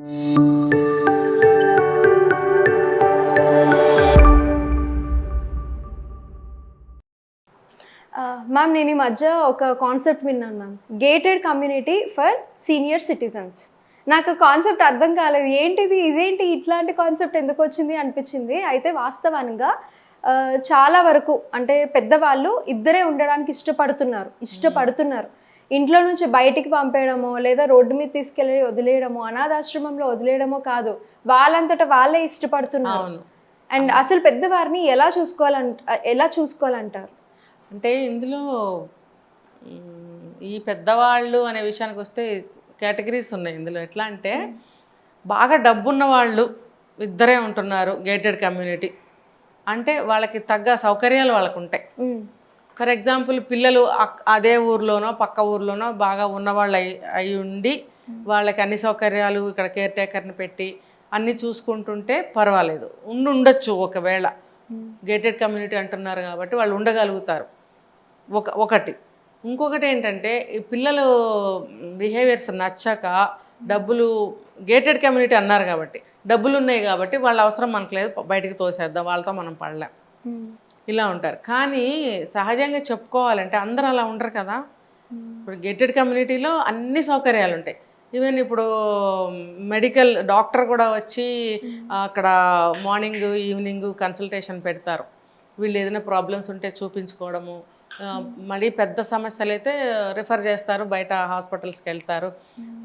Uh, ma'am నేను ఈ మధ్య ఒక కాన్సెప్ట్ విన్నాను ma'am gated community for senior citizens నాకు కాన్సెప్ట్ అర్థం కాలేదు. ఏంటిది? ఇదేంటి? ఇట్లాంటి కాన్సెప్ట్ ఎందుకు వచ్చింది అనిపించింది. అయితే వాస్తవానికి uh, చాలా వరకు అంటే పెద్దవాళ్ళు ఇద్దరే ఉండడానికి ఇష్టపడుతున్నారు. ఇష్టపడుతున్నారు. ఇంట్లో నుంచి బయటికి పంపేయడమో లేదా రోడ్డు మీద తీసుకెళ్ళి వదిలేయడమో అనాథాశ్రమంలో వదిలేయడమో కాదు. వాళ్ళంతట వాళ్ళే ఇష్టపడుతున్నారు. అండ్ అసలు పెద్దవారిని ఎలా చూసుకోవాలంట ఎలా చూసుకోవాలంటారు? అంటే ఇందులో ఈ పెద్దవాళ్ళు అనే విషయానికి వస్తే కేటగిరీస్ ఉన్నాయి ఇందులో. ఎట్లా అంటే బాగా డబ్బున్న వాళ్ళు ఇద్దరే ఉంటున్నారు గేటెడ్ కమ్యూనిటీ. అంటే వాళ్ళకి తగ్గ సౌకర్యాలు వాళ్ళకు ఉంటాయి. ఫర్ ఎగ్జాంపుల్ పిల్లలు అదే ఊర్లోనో పక్క ఊర్లోనో బాగా ఉన్నవాళ్ళు అయి అయి ఉండి వాళ్ళకి అన్ని సౌకర్యాలు ఇక్కడ కేర్ టేకర్ని పెట్టి అన్నీ చూసుకుంటుంటే పర్వాలేదు. ఉండి ఉండొచ్చు ఒకవేళ. గేటెడ్ కమ్యూనిటీ అంటున్నారు కాబట్టి వాళ్ళు ఉండగలుగుతారు. ఒక ఒకటి. ఇంకొకటి ఏంటంటే ఈ పిల్లలు బిహేవియర్స్ నచ్చాక డబ్బులు గేటెడ్ కమ్యూనిటీ అన్నారు కాబట్టి డబ్బులు ఉన్నాయి కాబట్టి వాళ్ళ అవసరం మనకు లేదు బయటికి తోసేద్దాం వాళ్ళతో మనం పడలేం. ఇలా ఉంటారు. కానీ సహజంగా చెప్పుకోవాలంటే అందరూ అలా ఉండరు కదా. ఇప్పుడు గేటెడ్ కమ్యూనిటీలో అన్ని సౌకర్యాలు ఉంటాయి ఈవెన్ ఇప్పుడు మెడికల్ డాక్టర్ కూడా వచ్చి అక్కడ మార్నింగ్ ఈవినింగ్ కన్సల్టేషన్ పెడతారు. వీళ్ళు ఏదైనా ప్రాబ్లమ్స్ ఉంటే చూపించుకోవడము మళ్ళీ పెద్ద సమస్యలు అయితే రిఫర్ చేస్తారు బయట హాస్పిటల్స్కి వెళ్తారు.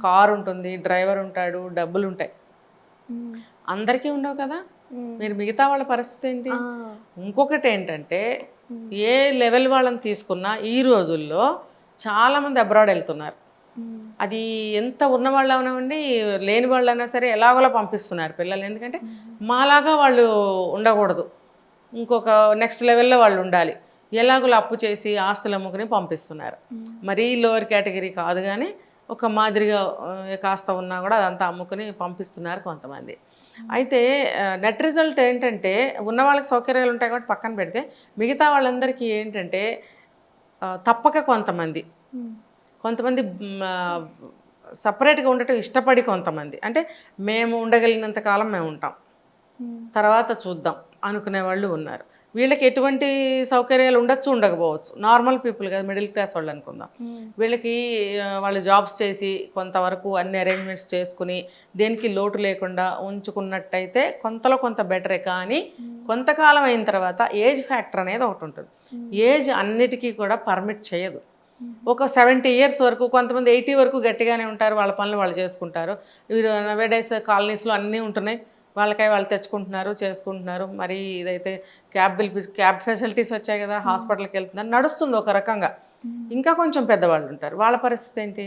కార్ ఉంటుంది డ్రైవర్ ఉంటాడు డబ్బులు ఉంటాయి. అందరికీ ఉండవు కదా. మీరు మిగతా వాళ్ళ పరిస్థితి ఏంటి. ఇంకొకటి ఏంటంటే ఏ లెవెల్ వాళ్ళని తీసుకున్నా ఈ రోజుల్లో చాలామంది అబ్రాడ్ వెళ్తున్నారు. అది ఎంత ఉన్న వాళ్ళు అవనివ్వండి లేని వాళ్ళైనా సరే ఎలాగోలా పంపిస్తున్నారు పిల్లలు ఎందుకంటే మాలాగా వాళ్ళు ఉండకూడదు. ఇంకొక నెక్స్ట్ లెవెల్లో వాళ్ళు ఉండాలి. ఎలాగోలా అప్పు చేసి ఆస్తులు అమ్ముకుని పంపిస్తున్నారు. మరీ లోవర్ కేటగిరీ కాదు కానీ ఒక మాదిరిగా కాస్త ఉన్నా కూడా అదంతా అమ్ముకుని పంపిస్తున్నారు కొంతమంది. అయితే నెట్ రిజల్ట్ ఏంటంటే ఉన్న వాళ్ళకి సౌకర్యాలు ఉంటాయి కాబట్టి పక్కన పెడితే మిగతా వాళ్ళందరికీ ఏంటంటే తప్పక కొంతమంది. కొంతమంది సపరేట్గా ఉండటం ఇష్టపడి కొంతమంది అంటే మేము ఉండగలిగినంత కాలం మేము ఉంటాం. తర్వాత చూద్దాం అనుకునే వాళ్ళు ఉన్నారు వీళ్ళకి ఎటువంటి సౌకర్యాలు ఉండొచ్చు ఉండకపోవచ్చు. నార్మల్ పీపుల్ కదా మిడిల్ క్లాస్ వాళ్ళు అనుకుందాం. వీళ్ళకి వాళ్ళు జాబ్స్ చేసి కొంతవరకు అన్ని అరేంజ్మెంట్స్ చేసుకుని దేనికి లోటు లేకుండా ఉంచుకున్నట్టయితే కొంతలో కొంత బెటరే కానీ కొంతకాలం అయిన తర్వాత ఏజ్ ఫ్యాక్టర్ అనేది ఒకటి ఉంటుంది. ఏజ్ అన్నిటికీ కూడా పర్మిట్ చేయదు. ఒక సెవెంటీ ఇయర్స్ వరకు కొంతమంది ఎయిటీ వరకు గట్టిగానే ఉంటారు వాళ్ళ పనులు వాళ్ళు చేసుకుంటారు. నవేడేస్ కాలనీస్లో అన్నీ ఉంటున్నాయి. వాళ్ళకై వాళ్ళు తెచ్చుకుంటున్నారు చేసుకుంటున్నారు. మరి ఇదైతే క్యాబ్ బిల్ క్యాబ్ ఫెసిలిటీస్ వచ్చాయి కదా హాస్పిటల్కి వెళ్తున్నారు నడుస్తుంది ఒక రకంగా. ఇంకా కొంచెం పెద్దవాళ్ళు ఉంటారు. వాళ్ళ పరిస్థితి ఏంటి?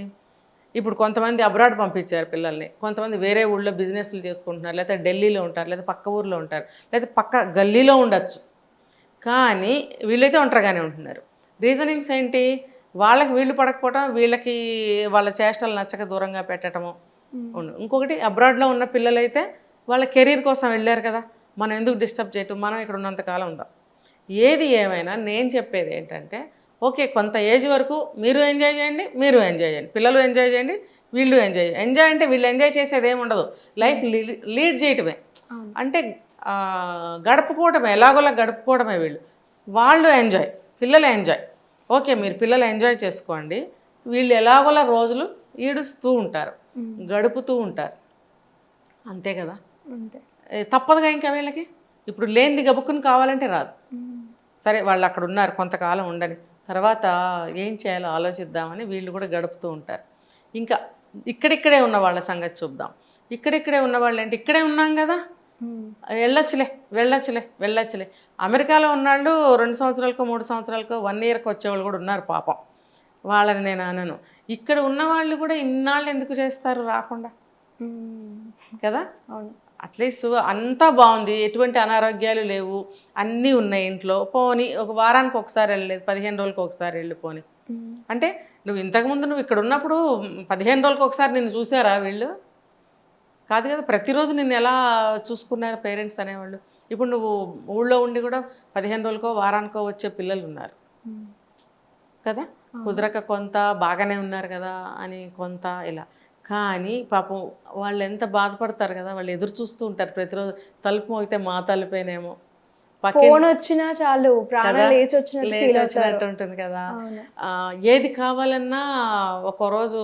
ఇప్పుడు కొంతమంది అబ్రాడ్ పంపించారు పిల్లల్ని. కొంతమంది వేరే ఊళ్ళో బిజినెస్లు చేసుకుంటున్నారు. లేకపోతే ఢిల్లీలో ఉంటారు లేదా పక్క ఊర్లో ఉంటారు లేదా పక్క గల్లీలో ఉండొచ్చు. కానీ వీళ్ళైతే ఒంటరిగానే ఉంటున్నారు. రీజనింగ్స్ ఏంటి? వాళ్ళకి వీళ్ళు పడకపోవటం వీళ్ళకి వాళ్ళ చేష్టలు నచ్చక దూరంగా పెట్టడము ఉండు. ఇంకొకటి అబ్రాడ్లో ఉన్న పిల్లలైతే వాళ్ళ కెరీర్ కోసం వెళ్ళారు కదా మనం ఎందుకు డిస్టర్బ్ చేయటం? మనం ఇక్కడ ఉన్నంతకాలం ఉందాం. ఏది ఏమైనా నేను చెప్పేది ఏంటంటే ఓకే కొంత ఏజ్ వరకు మీరు ఎంజాయ్ చేయండి మీరు ఎంజాయ్ చేయండి. పిల్లలు ఎంజాయ్ చేయండి వీళ్ళు ఎంజాయ్ చేయండి. ఎంజాయ్ అంటే వీళ్ళు ఎంజాయ్ చేసేది ఏమి ఉండదు. లైఫ్ లీడ్ చేయటమే. అంటే గడుపుకోవడమే ఎలాగోలా గడుపుకోవడమే వీళ్ళు. వాళ్ళు ఎంజాయ్ పిల్లలు ఎంజాయ్. ఓకే మీరు పిల్లలు ఎంజాయ్ చేసుకోండి. వీళ్ళు ఎలాగోలా రోజులు ఈడుస్తూ ఉంటారు గడుపుతూ ఉంటారు. అంతే కదా? తప్పదుగా ఇంకా వీళ్ళకి? ఇప్పుడు లేనిది గబుక్కుని కావాలంటే రాదు. సరే వాళ్ళు అక్కడ ఉన్నారు కొంతకాలం ఉండని తర్వాత ఏం చేయాలో ఆలోచిద్దామని వీళ్ళు కూడా గడుపుతూ ఉంటారు. ఇంకా ఇక్కడిక్కడే ఉన్న వాళ్ళ సంగతి చూద్దాం. ఇక్కడిక్కడే ఉన్న వాళ్ళు ఏంటి ఇక్కడే ఉన్నాం కదా. వెళ్ళొచ్చులే వెళ్ళొచ్చులే వెళ్ళొచ్చులే. అమెరికాలో ఉన్నాళ్ళు రెండు సంవత్సరాలకో మూడు సంవత్సరాలకో వన్ ఇయర్కి వచ్చేవాళ్ళు కూడా ఉన్నారు పాపం. వాళ్ళని నేను అనను. ఇక్కడ ఉన్న వాళ్ళు కూడా ఇన్నాళ్ళు ఎందుకు చేస్తారు రాకుండా. కదా? అవును. అట్లీస్ట్ అంతా బాగుంది. ఎటువంటి అనారోగ్యాలు లేవు. అన్నీ ఉన్నాయి ఇంట్లో. పోని ఒక వారానికి ఒకసారి వెళ్ళలేదు. పదిహేను రోజులకు ఒకసారి వెళ్ళి పోని. మ్మ్. అంటే నువ్వు ఇంతకుముందు నువ్వు ఇక్కడ ఉన్నప్పుడు పదిహేను రోజులకు ఒకసారి నిన్ను చూసారా వీళ్ళు? కాదు కదా ప్రతిరోజు నిన్ను ఎలా చూసుకున్నారు పేరెంట్స్ అనేవాళ్ళు? ఇప్పుడు నువ్వు ఊళ్ళో ఉండి కూడా పదిహేను రోజులకో వారానికో వచ్చే పిల్లలు ఉన్నారు. కదా? కుదరక కొంత బాగానే ఉన్నారు కదా అని కొంత ఇలా. కానీ పాపం వాళ్ళు ఎంత బాధపడతారు కదా వాళ్ళు ఎదురు చూస్తూ ఉంటారు. ప్రతిరోజు తలుపు మోగితే మా తలుపేనేమో. ఫోన్ వచ్చినా చాలు? లేచి వచ్చినట్టు ఉంటుంది కదా. ఏది కావాలన్నా ఒక రోజు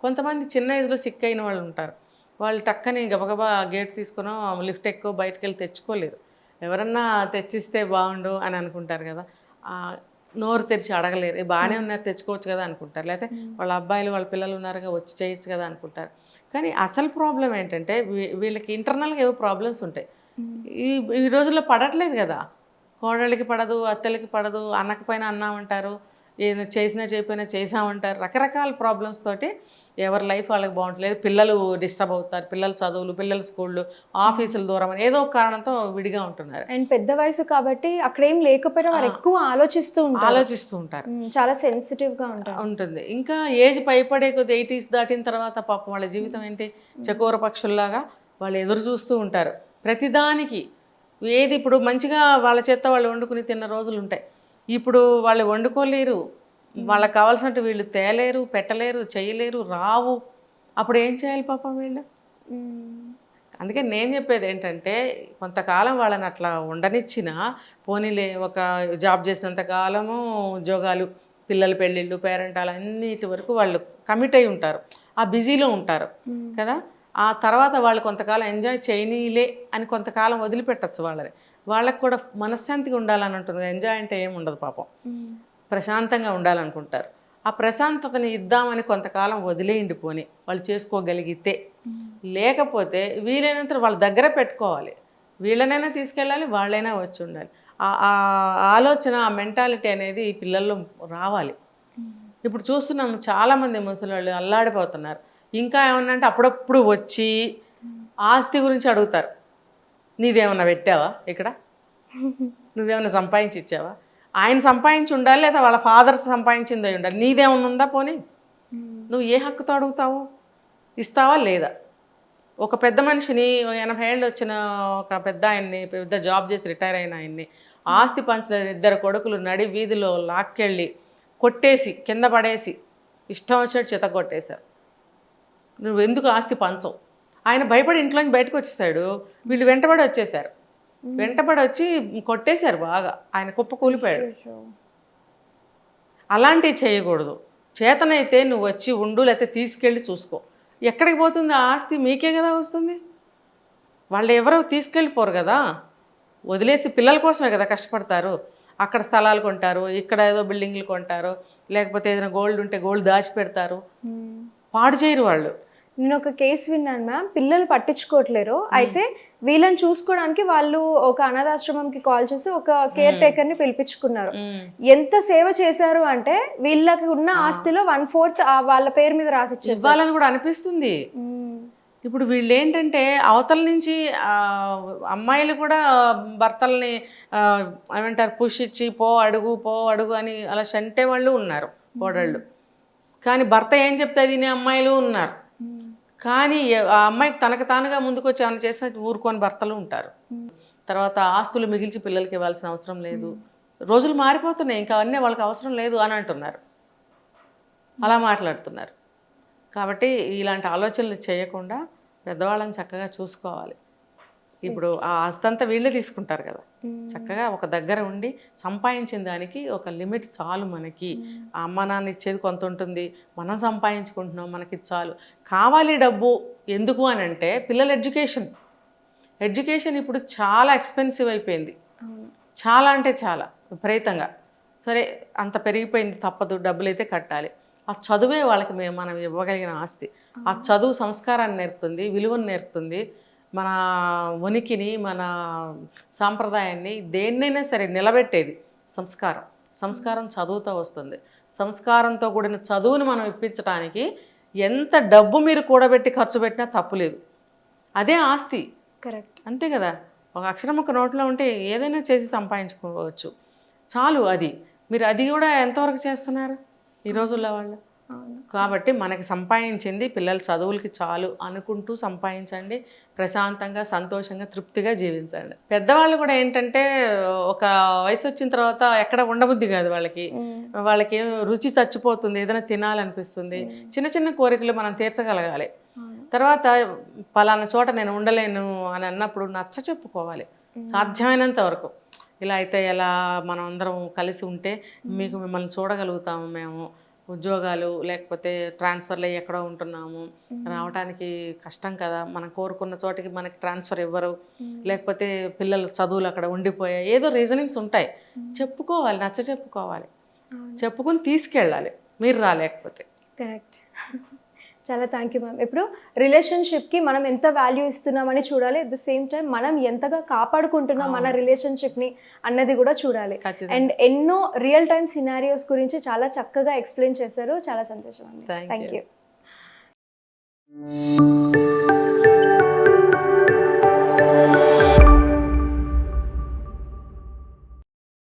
కొంతమంది చిన్న ఏజ్లో సిక్ అయిన వాళ్ళు ఉంటారు. వాళ్ళు టక్కని గబగబా గేట్ తీసుకునో లిఫ్ట్ ఎక్కువ బయటకు వెళ్ళి తెచ్చుకోలేరు. ఎవరన్నా తెచ్చిస్తే బాగుండు అని అనుకుంటారు కదా. నోరు తెరిచి అడగలేరు. "ఏ, బాగానే ఉన్నారు తెచ్చుకోవచ్చు కదా అనుకుంటారు. లేకపోతే వాళ్ళ అబ్బాయిలు వాళ్ళ పిల్లలు ఉన్నారుగా వచ్చి చేయొచ్చు కదా అనుకుంటారు. కానీ అసలు ప్రాబ్లం ఏంటంటే వీళ్ళకి ఇంటర్నల్గా ఏవో ప్రాబ్లమ్స్ ఉంటాయి. ఈ ఈ రోజుల్లో పడట్లేదు కదా. కోడళ్ళకి పడదు అత్తలకి పడదు అన్నకి పైన అన్నామంటారు. ఏదో చేసినా చేయకపోయినా చేసామంటారు రకరకాల ప్రాబ్లమ్స్ తోటి ఎవరి లైఫ్ వాళ్ళకి బాగుంటలేదు పిల్లలు డిస్టర్బ్ అవుతారు. పిల్లల చదువులు పిల్లల స్కూళ్ళు ఆఫీసులు దూరం అని ఏదో ఒక కారణంతో విడిగా ఉంటున్నారు. అండ్ పెద్ద వయసు కాబట్టి అక్కడ ఏం లేకపోయినా వారు ఎక్కువ ఆలోచిస్తూ ఉంటారు. ఆలోచిస్తూ ఉంటారు. చాలా సెన్సిటివ్గా ఉంటారు. ఉంటుంది. ఇంకా ఏజ్ పైపడే కొద్ది ఎయిటీస్ దాటిన తర్వాత పాపం వాళ్ళ జీవితం ఏంటి? చకోర పక్షుల్లాగా వాళ్ళు ఎదురు చూస్తూ ఉంటారు. ప్రతిదానికి ఏది ఇప్పుడు మంచిగా వాళ్ళ చేత వాళ్ళు వండుకుని తిన్న రోజులు ఉంటాయి. ఇప్పుడు వాళ్ళు వండుకోలేరు. వాళ్ళకి కావాల్సినట్టు వీళ్ళు తేలేరు పెట్టలేరు చేయలేరు రావు. అప్పుడు ఏం చేయాలి పాపం వీళ్ళు? అందుకే నేను చెప్పేది ఏంటంటే కొంతకాలం వాళ్ళని అట్లా ఉండనిచ్చిన పోనీలే ఒక జాబ్ చేసినంత కాలము ఉద్యోగాలు పిల్లల పెళ్ళిళ్ళు పేరెంటాలు అన్నిటి వరకు వాళ్ళు కమిట్ అయి ఉంటారు. ఆ బిజీలో ఉంటారు. కదా? ఆ తర్వాత వాళ్ళు కొంతకాలం ఎంజాయ్ చేయనీలే అని కొంతకాలం వదిలిపెట్టచ్చు వాళ్ళని. వాళ్ళకి కూడా మనశ్శాంతిగా ఉండాలని ఉంటుంది ఎంజాయ్ అంటే ఏమి ఉండదు పాపం. ప్రశాంతంగా ఉండాలనుకుంటారు. ఆ ప్రశాంతతని ఇద్దామని కొంతకాలం వదిలేయండి పోని. వాళ్ళు చేసుకోగలిగితే. లేకపోతే వీలైనంత వాళ్ళ దగ్గర పెట్టుకోవాలి. వీళ్ళనైనా తీసుకెళ్ళాలి వాళ్ళైనా వచ్చి ఉండాలి. ఆ ఆలోచన ఆ మెంటాలిటీ అనేది ఈ పిల్లల్లో రావాలి. ఇప్పుడు చూస్తున్నాము చాలామంది ముసలి వాళ్ళు అల్లాడిపోతున్నారు. ఇంకా ఏమన్నా అంటే అప్పుడప్పుడు వచ్చి ఆస్తి గురించి అడుగుతారు. నీదేమన్నా పెట్టావా ఇక్కడ? నువ్వేమైనా సంపాదించి ఇచ్చావా? ఆయన సంపాదించి ఉండాలి లేదా వాళ్ళ ఫాదర్ సంపాదించిందే ఉండాలి? నీదేమన్నా ఉందా పోనీ? నువ్వు ఏ హక్కుతో అడుగుతావు? ఇస్తావా లేదా? ఒక పెద్ద మనిషిని ఎనభై ఏళ్ళు వచ్చిన ఒక పెద్ద ఆయన్ని పెద్ద జాబ్ చేసి రిటైర్ అయిన ఆయన్ని ఆస్తి పంచిన ఇద్దరు కొడుకులు నడి వీధిలో లాక్కెళ్ళి కొట్టేసి కింద పడేసి ఇష్టం వచ్చినట్టు చేత కొట్టేశారు నువ్వు ఎందుకు ఆస్తి పంచవు? ఆయన భయపడి ఇంట్లోంచి బయటకు వచ్చేసాడు వీళ్ళు వెంటబడి వచ్చేసారు. వెంటబడి వచ్చి కొట్టేశారు బాగా. ఆయన కుప్ప కూలిపోయాడు. అలాంటివి చేయకూడదు. చేతనైతే నువ్వు వచ్చి ఉండు లేకపోతే తీసుకెళ్ళి చూసుకో. ఎక్కడికి పోతుంది? ఆ ఆస్తి మీకే కదా వస్తుంది? వాళ్ళు ఎవరో తీసుకెళ్ళిపోరు కదా. వదిలేసి పిల్లల కోసమే కదా కష్టపడతారు. అక్కడ స్థలాలు కొంటారు ఇక్కడ ఏదో బిల్డింగ్లు కొంటారు లేకపోతే ఏదైనా గోల్డ్ ఉంటే గోల్డ్ దాచి పెడతారు ఉమ్. పాడు చేయరు వాళ్ళు. నేను ఒక కేసు విన్నాను మ్యామ్. పిల్లలు పట్టించుకోవట్లేరు. అయితే వీళ్ళని చూసుకోవడానికి వాళ్ళు ఒక అనాథాశ్రమంకి కాల్ చేసి ఒక కేర్ టేకర్ని పిలిపించుకున్నారు ఎంత సేవ చేశారు అంటే వీళ్ళకి ఉన్న ఆస్తిలో వన్ ఫోర్త్ వాళ్ళ పేరు మీద రాసిచ్చారు ఇవ్వాలని కూడా అనిపిస్తుంది. ఇప్పుడు వీళ్ళు ఏంటంటే అవతల నుంచి అమ్మాయిలు కూడా భర్తల్ని ఏమంటారు పుష్ ఇచ్చి పో అడుగు పో అడుగు అని అలా చంటే వాళ్ళు ఉన్నారు కోడళ్ళు. కానీ భర్త ఏం చెప్తే తినే అమ్మాయిలు ఉన్నారు. కానీ ఆ అమ్మాయికి తనకు తానుగా ముందుకు వచ్చి ఏమైనా చేసిన ఊరుకొని భర్తలు ఉంటారు. తర్వాత ఆస్తులు మిగిల్చి పిల్లలకి ఇవ్వాల్సిన అవసరం లేదు. రోజులు మారిపోతున్నాయి ఇంకా అవన్నీ వాళ్ళకి అవసరం లేదు అని అంటున్నారు. అలా మాట్లాడుతున్నారు. కాబట్టి ఇలాంటి ఆలోచనలు చేయకుండా పెద్దవాళ్ళని చక్కగా చూసుకోవాలి. ఇప్పుడు ఆ ఆస్తంతా వీళ్ళే తీసుకుంటారు కదా. చక్కగా ఒక దగ్గర ఉండి సంపాదించిన దానికి ఒక లిమిట్ చాలు మనకి. ఆ అమ్మ నాన్న ఇచ్చేది కొంత ఉంటుంది. మనం సంపాదించుకుంటున్నాం మనకి చాలు. కావాలి డబ్బు ఎందుకు అని అంటే పిల్లల ఎడ్యుకేషన్. ఎడ్యుకేషన్ ఇప్పుడు చాలా ఎక్స్పెన్సివ్ అయిపోయింది. చాలా అంటే చాలా విపరీతంగా. సరే అంత పెరిగిపోయింది తప్పదు డబ్బులు అయితే కట్టాలి. ఆ చదువే వాళ్ళకి మేము మనం ఇవ్వగలిగిన ఆస్తి. ఆ చదువు సంస్కారాన్ని నేర్పుతుంది విలువను నేర్పుతుంది. మన ఉనికిని మన సాంప్రదాయాన్ని దేన్నైనా సరే నిలబెట్టేది సంస్కారం. సంస్కారం చదువుతో వస్తుంది. సంస్కారంతో కూడిన చదువును మనం ఇప్పించడానికి ఎంత డబ్బు మీరు కూడబెట్టి ఖర్చు పెట్టినా తప్పులేదు అదే ఆస్తి. కరెక్ట్. అంతే కదా? ఒక అక్షరం ఒక నోట్లో ఉంటే ఏదైనా చేసి సంపాదించుకోవచ్చు. చాలు అది. మీరు అది కూడా ఎంతవరకు చేస్తున్నారు? ఈ రోజుల్లో వాళ్ళు? కాబట్టి మనకి సంపాదించింది పిల్లల చదువులకి చాలు అనుకుంటూ సంపాదించండి ప్రశాంతంగా సంతోషంగా తృప్తిగా జీవించండి. పెద్దవాళ్ళు కూడా ఏంటంటే ఒక వయసు వచ్చిన తర్వాత ఎక్కడ ఉండబుద్ధి కాదు వాళ్ళకి. వాళ్ళకి ఏం రుచి చచ్చిపోతుంది ఏదైనా తినాలనిపిస్తుంది. చిన్న చిన్న కోరికలు మనం తీర్చగలగాలి. తర్వాత పలానా చోట నేను ఉండలేను అని అన్నప్పుడు నచ్చ చెప్పుకోవాలి. సాధ్యమైనంత వరకు. ఇలా అయితే ఎలా మనం అందరం కలిసి ఉంటే మీకు మిమ్మల్ని చూడగలుగుతాము మేము. ఉద్యోగాలు లేకపోతే ట్రాన్స్ఫర్లు అయ్యి ఎక్కడో ఉంటున్నాము. రావడానికి కష్టం కదా. మనం కోరుకున్న చోటికి మనకి ట్రాన్స్ఫర్ ఇవ్వరు. లేకపోతే పిల్లలు చదువులు అక్కడ ఉండిపోయాయి. ఏదో రీజనింగ్స్ ఉంటాయి. చెప్పుకోవాలి నచ్చ చెప్పుకోవాలి. చెప్పుకుని తీసుకెళ్ళాలి. మీరు రాలేకపోతే. కరెక్ట్. చాలా థ్యాంక్ యూ మ్యామ్ ఇప్పుడు రిలేషన్షిప్కి మనం ఎంత వాల్యూ ఇస్తున్నామని చూడాలి. అట్ ద సేమ్ టైం మనం ఎంతగా కాపాడుకుంటున్నాం మన రిలేషన్షిప్ని అన్నది కూడా చూడాలి. అండ్ ఎన్నో రియల్ టైమ్ సినారియోస్ గురించి చాలా చక్కగా ఎక్స్ప్లెయిన్ చేశారు. చాలా సంతోషం అండి. థ్యాంక్. యూ